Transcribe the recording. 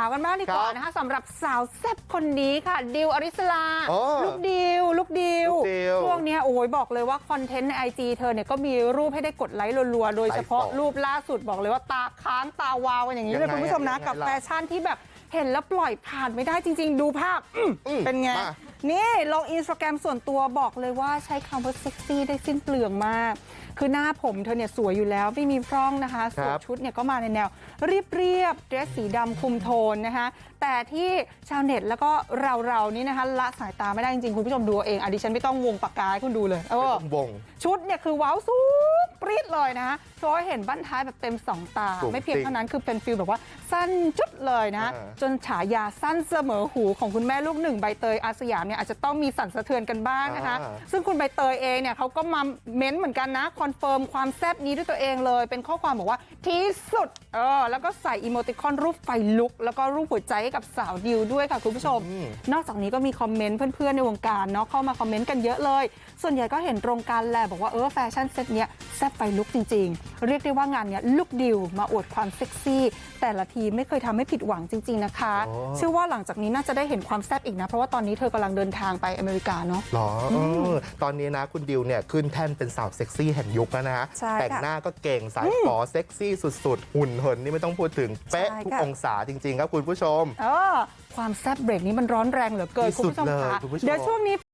าวกันบ้างดีกว่าครับนะคะสำหรับสาวแซ่บคนนี้ค่ะ ดิวอริสลาอ๋อลูกดิวลูกดิวลูกดิวช่วงเนี้ยโอ้ยบอกเลยว่าคอนเทนต์ในไอจีเธอเนี่ยก็มีรูปให้ได้กดไลค์รัวๆ โดยเฉพาะไลค์ฟอลรูปล่าสุดบอกเลยว่าตาค้างตาวาวกันอย่างนี้เลยยังไงคุณผู้ชมนะยังไงกับล่ะแฟชั่นที่แบบเห็นแล้วปล่อยผ่านไม่ได้จริง ๆ ดูภาพอื้ออืมเป็นไงมา นี่ลงอินสตาแกรมส่วนตัวบอกเลยว่าใช้คำว่าเซ็กซี่ได้สิ้นเปลืองมาก คือหน้าผมเธอเนี่ยสวยอยู่แล้วไม่มีพร่องนะคะคสรัวมบชุดเนี่ยก็มาในแนวเรียบเรียบๆเดรสสีดำคุมโทนนะคะแต่ที่ชาวเน็ตแล้วก็เราเราๆนี่นะคะละสายตาไม่ได้จริงๆ คุณผู้ชมดูเอาเองอะดิฉันไม่ต้องวงปากกาให้คุณดูเลยเออวงชุดเนี่ยคือว้าวสูง ปรี๊ดเลยนะคะโชว์ให้เห็นบั้นท้ายแบบเต็มสองตาสูงไม่เพียงจริงเท่านั้นคือเป็นฟิลแบบว่าสั้นจุดเลยนะอ่า จนฉายาสั้นเสมอหูของคุณแม่ลูกหนึ่งใบเตยอาสยามเนี่ยอาจจะต้องมีสั่นสะเทือนกันบ้างนะคะ อ่า ซึ่งคุณใบเตยเองเนี่ยเขาก็มาเม้นต์เหมือนกันนะคอนเฟิร์มความแซ่บนี้ด้วยตัวเองเลย เป็นข้อความบอกว่าที่สุดเออแล้วก็ใส่อีโมติคอนรูปไฟลุก แล้วก็รูปหัวใจให้กับสาวดิวด้วยค่ะคุณผู้ชมอืมนอกจากนี้ก็มีคอมเมนต์เพื่อนๆในวงการเนาะเข้ามาคอมเมนต์กันเยอะเลย ส่วนใหญ่ก็เห็นตรงกันแหละบอกว่าเออแฟชั่นเซ็ตเนี้ยแซ่บไฟลุกจริง ๆ เรียกได้ว่างานเนี้ยลุกดิวมาอวดความเซ็กซี่ แต่ละทีไม่เคยทำให้ผิดหวังจริง ๆนะคะโอ้เชื่อว่าหลังจากนี้น่าจะได้เห็นความแซ่บอีกนะ เพราะว่าตอนนี้เธอกำลังเดินทางไปอเมริกาเนาะหรอเออตอนนี้นะคุณดิวเนี่ยขึ้นแท่นเป็นสาวเซ็กซี่แห่งยุคแล้วนะฮะใช่ค่ะแต่งหน้าก็เก่งสายฝอเซ็กซี่สุดๆ หุ่นเหินนี่ไม่ต้องพูดถึงเป๊ะใช่ทุกค่ะองศาจริง ๆ ครับคุณผู้ชมเออความแซ่บเบรกนี้มันร้อนแรงเหลือเกินที่คุณสุดผู้ชมเลยคะคุณผู้ชมเดี๋ยวช่วงนี้